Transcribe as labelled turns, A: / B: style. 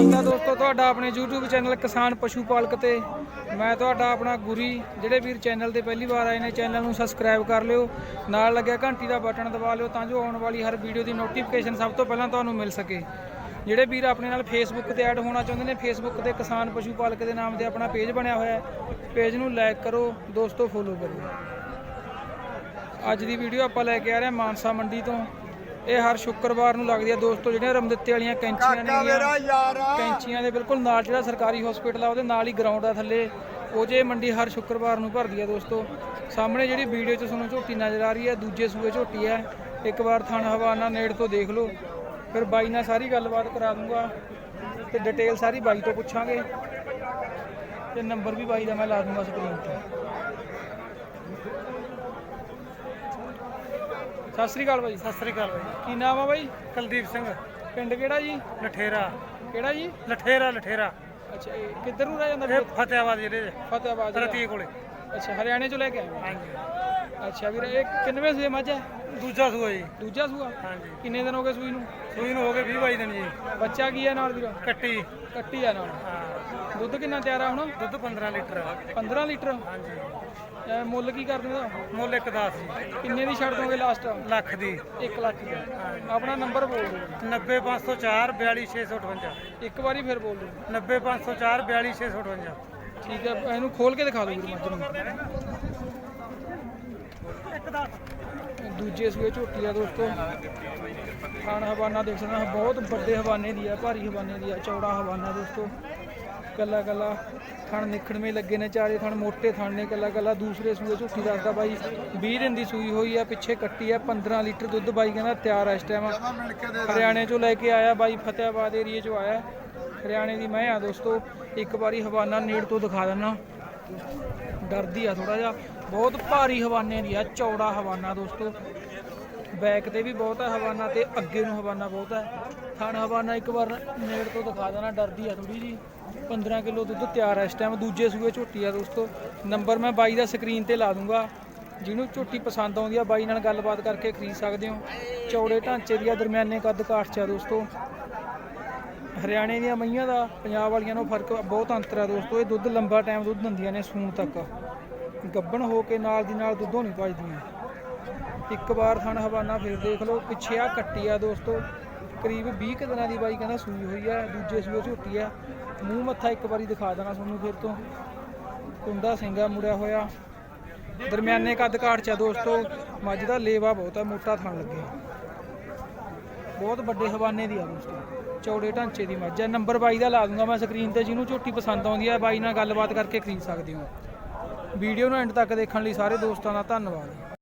A: ਦੋਸਤੋ, ਤੁਹਾਡਾ ਆਪਣੇ YouTube ਚੈਨਲ ਕਿਸਾਨ ਪਸ਼ੂ ਪਾਲਕ ਤੇ ਮੈਂ ਤੁਹਾਡਾ ਆਪਣਾ ਗੁਰੀ, ਜਿਹੜੇ ਵੀਰ ਚੈਨਲ ਤੇ ਪਹਿਲੀ ਵਾਰ ਆਏ ਨੇ, ਚੈਨਲ ਨੂੰ ਸਬਸਕ੍ਰਾਈਬ ਕਰ ਲਿਓ। ਨਾਲ ਲੱਗਿਆ ਘੰਟੀ ਦਾ ਬਟਨ ਦਬਾ ਲਿਓ ਤਾਂ ਜੋ ਆਉਣ ਵਾਲੀ ਹਰ ਵੀਡੀਓ ਦੀ ਨੋਟੀਫਿਕੇਸ਼ਨ ਸਭ ਤੋਂ ਪਹਿਲਾਂ ਤੁਹਾਨੂੰ ਮਿਲ ਸਕੇ। ਜਿਹੜੇ ਵੀਰ ਆਪਣੇ ਨਾਲ ਫੇਸਬੁੱਕ ਤੇ ਐਡ ਹੋਣਾ ਚਾਹੁੰਦੇ ਨੇ ਫੇਸਬੁੱਕ ਤੇ ਕਿਸਾਨ ਪਸ਼ੂ ਪਾਲਕ ਦੇ ਨਾਮ ਤੇ ਆਪਣਾ ਪੇਜ ਬਣਿਆ ਹੋਇਆ ਹੈ ਪੇਜ ਨੂੰ ਲਾਈਕ ਕਰੋ, ਦੋਸਤੋ ਫੋਲੋ ਕਰੋ। ਅੱਜ ਦੀ ਵੀਡੀਓ ਆਪਾਂ ਲੈ ਕੇ ਆ ਰਹੇ ਹਾਂ ਮਾਨਸਾ ਮੰਡੀ ਤੋਂ। ਇਹ ਹਰ ਸ਼ੁੱਕਰਵਾਰ ਨੂੰ ਲੱਗਦੀ ਆ ਦੋਸਤੋ ਜਿਹੜੀਆਂ ਰਮਦਿੱਤੇ ਵਾਲੀਆਂ ਕੈਂਚੀਆਂ ਨੇ
B: ਮੇਰਾ ਯਾਰ
A: ਕੈਂਚੀਆਂ ਦੇ ਬਿਲਕੁਲ ਨਾਲ ਜਿਹੜਾ ਸਰਕਾਰੀ ਹਸਪੀਟਲ ਆ ਉਹਦੇ ਨਾਲ ਹੀ ਗਰਾਊਂਡ ਆ ਥੱਲੇ। ਉਹ ਜੇ ਮੰਡੀ ਹਰ ਸ਼ੁੱਕਰਵਾਰ ਨੂੰ ਭਰਦੀ ਆ ਦੋਸਤੋ। ਸਾਹਮਣੇ ਜਿਹੜੀ ਵੀਡੀਓ 'ਚ ਤੁਹਾਨੂੰ ਝੋਟੀ ਨਜ਼ਰ ਆ ਰਹੀ ਹੈ ਦੂਜੇ ਸੂਏ ਝੋਟੀ ਹੈ ਇੱਕ ਵਾਰ ਥਣ ਹਵਾਨਾ ਨੇੜ ਤੋਂ ਦੇਖ ਲਓ। ਫਿਰ ਬਾਈ ਨਾਲ ਸਾਰੀ ਗੱਲਬਾਤ ਕਰਾ ਦੂੰਗਾ ਤੇ ਡਿਟੇਲ ਸਾਰੀ ਬਾਈ ਤੋਂ ਪੁੱਛਾਂਗੇ। ਤੇ ਨੰਬਰ ਵੀ ਬਾਈ ਦਾ ਮੈਂ ਲਾ ਦੂੰਗਾ ਸਕਰੀਨ ਤੇ। ਸਤਿ ਸ੍ਰੀ ਅਕਾਲ ਬਾਈ।
B: ਸਤਿ ਸ੍ਰੀ ਅਕਾਲ ਬਾਈ।
A: ਕੀ ਨਾਮ ਆ ਬਾਈ?
B: ਕੁਲਦੀਪ ਸਿੰਘ।
A: ਪਿੰਡ ਕਿਹੜਾ ਜੀ?
B: ਲਠੇਰਾ।
A: ਕਿਹੜਾ ਜੀ?
B: ਲਠੇਰਾ ਲਠੇਰਾ।
A: ਅੱਛਾ ਇਹ ਕਿੱਧਰ ਨੂੰ ਰਹਿ ਜਾਂਦਾ
B: ਇਹ
A: ਫਿਰ
B: ਫਤਿਆਬਾਦ ਜ਼ਿਲ੍ਹੇ ਦੇ।
A: ਫਤਿਆਬਾਦ ਜ਼ਿਲ੍ਹਾ।
B: ਰਤੀ ਕੋਲੇ।
A: ਅੱਛਾ ਹਰਿਆਣੇ ਚੋਂ ਲੈ ਕੇ ਆਏ ਹੋ?
B: ਹਾਂਜੀ।
A: ਅੱਛਾ ਵੀਰ ਇਹ ਕਿੰਨਵੇਂ ਸੂਏ ਮੱਝ ਹੈ?
B: ਦੂਜਾ ਸੂਆ ਜੀ।
A: ਦੂਜਾ ਸੂਆ?
B: ਹਾਂਜੀ।
A: ਕਿੰਨੇ ਦਿਨ ਹੋ ਗਏ ਸੂਈ ਨੂੰ?
B: ਸੂਈ ਨੂੰ ਹੋ ਗਏ 20 22 ਦਿਨ ਜੀ।
A: ਬੱਚਾ ਕੀ ਹੈ ਨਾਲ ਵੀਰ?
B: ਕੱਟੀ।
A: ਕੱਟੀ ਆ ਨਾਲ।
B: ਹਾਂ।
A: ਦੁੱਧ ਕਿੰਨਾ ਤਿਆਰ ਆ ਹੁਣ?
B: ਦੁੱਧ 15 ਲੀਟਰ
A: 15 ਲੀਟਰ?
B: ਹਾਂਜੀ।
A: ਇਹ ਮੁੱਲ ਕੀ ਕਰਦੇ ਦਾ
B: ਮੁੱਲ ਇੱਕ 10 ਜੀ।
A: ਕਿੰਨੇ ਦੀ ਛੱਡ ਦੋਗੇ ਲਾਸਟ
B: ਲੱਖ ਦੀ।
A: 1 ਲੱਖ ਦੀ। ਆਪਣਾ ਨੰਬਰ ਬੋਲ ਦਿਓ।
B: 90504 42658
A: ਇੱਕ ਵਾਰੀ ਫਿਰ ਬੋਲ ਦਿਓ।
B: 90504 42658
A: ਠੀਕ ਹੈ ਇਹਨੂੰ ਖੋਲ ਕੇ ਦਿਖਾ ਦਿਓ ਵੀਰ ਮੱਝ ਨੂੰ। ਦੂਜੇ ਸੂਏ ਝੋਟੀ ਆ ਦੋਸਤੋ ਖਾਣ ਹਵਾਨਾ ਦੇਖ ਸਕਦੇ ਹੋ, ਬਹੁਤ ਵੱਡੇ ਹਵਾਨੇ ਦੀ ਆ, ਭਾਰੀ ਹਵਾਨੇ ਦੀ ਆ, ਚੌੜਾ ਹਵਾਨਾ ਦੋਸਤੋ। ਕੱਲਾ ਕੱਲਾ ਥਣ ਨਿਖੜਵੇਂ ਲੱਗੇ ਨੇ ਚਾਰੇ ਥਣ, ਮੋਟੇ ਥਣ ਨੇ ਕੱਲਾ ਕੱਲਾ। ਦੂਸਰੇ ਸੂਏ ਝੂਠੀ ਦੱਸਦਾ ਬਾਈ 20 ਦਿਨ ਦੀ ਸੂਈ ਹੋਈ ਆ, ਪਿੱਛੇ ਕੱਟੀ ਆ 15 ਲੀਟਰ ਦੁੱਧ ਬਾਈ ਕਹਿੰਦਾ ਤਿਆਰ ਆ ਇਸ ਟਾਈਮ ਹਰਿਆਣੇ ਚੋਂ ਲੈ ਕੇ ਆਇਆ ਬਾਈ ਫਤਿਆਬਾਦ ਏਰੀਏ ਚੋਂ ਆਇਆ। ਹਰਿਆਣੇ ਦੀ ਮੈਂ ਆ ਦੋਸਤੋ, ਇੱਕ ਵਾਰੀ ਹਵਾਨਾ ਨੇੜ ਤੋਂ ਦਿਖਾ ਦਿੰਨਾ ਡਰਦੀ ਆ ਥੋੜਾ ਜਿਹਾ। ਬਹੁਤ ਭਾਰੀ ਹਵਾਨੇ ਦੀ ਆ, ਚੌੜਾ ਹਵਾਨਾ ਦੋਸਤੋ। ਬੈਕ ਤੇ ਵੀ ਬਹੁਤ ਹੈ ਹਵਾਨਾ ਤੇ ਅੱਗੇ ਨੂੰ ਹਵਾਨਾ ਬਹੁਤ ਹੈ ਥਣ ਹਵਾਨਾ ਇੱਕ ਵਾਰ ਨੇੜ ਤੋਂ ਦਿਖਾ ਦੇਣਾ, ਡਰਦੀ ਆ ਥੋੜੀ ਜੀ 15 ਕਿਲੋ ਦੁੱਧ ਤਿਆਰ ਹੈ ਇਸ ਟਾਈਮ ਦੂਜੇ ਸੂਏ ਝੋਟੀ ਆ ਦੋਸਤੋ। ਨੰਬਰ ਮੈਂ ਬਾਈ ਦਾ ਸਕਰੀਨ ਤੇ ਲਾ ਦੂੰਗਾ। ਜਿਹਨੂੰ ਝੋਟੀ ਪਸੰਦ ਆਉਂਦੀ ਆ, ਬਾਈ ਨਾਲ ਗੱਲਬਾਤ ਕਰਕੇ ਖਰੀਦ ਸਕਦੇ ਹੋ। ਚੌੜੇ ਢਾਂਚੇ ਦੀ ਆ ਦਰਮਿਆਨੇ ਕੱਦ ਕਾਠ ਚ ਆ ਦੋਸਤੋ। ਹਰਿਆਣੇ ਦੀਆਂ ਮਈਆਂ ਦਾ, ਪੰਜਾਬ ਵਾਲੀਆਂ ਨਾਲੋਂ ਫ਼ਰਕ ਬਹੁਤ ਅੰਤਰ ਹੈ ਦੋਸਤੋ। ਇਹ ਦੁੱਧ ਲੰਬਾ ਟਾਈਮ ਦੁੱਧ ਦਿੰਦੀਆਂ ਨੇ ਸੂਣ ਤੱਕ। ਗੱਬਣ ਹੋ ਕੇ ਨਾਲ ਦੀ ਨਾਲ ਦੁੱਧੋਂ ਨਹੀਂ ਭਜਦੀਆਂ ਇੱਕ ਵਾਰ ਥਣ ਹਵਾਨਾ ਫਿਰ ਦੇਖ ਲਓ, ਪਿੱਛੇ ਆ ਕੱਟੀ ਆ ਦੋਸਤੋ। ਕਰੀਬ 20 ਕੁ ਦਿਨਾਂ ਦੀ ਬਾਈ ਕਹਿੰਦਾ ਸੂਈ ਹੋਈ ਆ, ਦੂਜੇ ਸੂਏ ਝੋਟੀ ਆ। ਮੂੰਹ ਮੱਥਾ ਇੱਕ ਵਾਰੀ ਦਿਖਾ ਦੇਣਾ ਤੁਹਾਨੂੰ ਫਿਰ ਤੋਂ। ਕੁੰਡਾ ਸਿੰਘਾ ਮੁੜਿਆ ਹੋਇਆ। ਦਰਮਿਆਨੇ ਕੱਦ ਕਾਠ ਚ ਆ ਦੋਸਤੋ। ਮੱਝ ਦਾ ਲੇਵਾ ਬਹੁਤ ਆ, ਮੋਟਾ ਥਣ ਲੱਗਿਆ ਬਹੁਤ ਵੱਡੇ ਹਵਾਨੇ ਦੀ ਆ ਦੋਸਤੋ ਚੌੜੇ ਢਾਂਚੇ ਦੀ ਮੱਝ ਹੈ ਨੰਬਰ ਬਾਈ ਦਾ ਲਾ ਦੂੰਗਾ ਮੈਂ ਸਕਰੀਨ ਤੇ, ਜਿਹਨੂੰ ਝੋਟੀ ਪਸੰਦ ਆਉਂਦੀ ਹੈ ਬਾਈ ਨਾਲ ਗੱਲਬਾਤ ਕਰਕੇ ਖਰੀਦ ਸਕਦੇ ਹੋ। ਵੀਡੀਓ ਨੂੰ ਐਂਡ ਤੱਕ ਦੇਖਣ ਲਈ ਸਾਰੇ ਦੋਸਤਾਂ ਦਾ ਧੰਨਵਾਦ।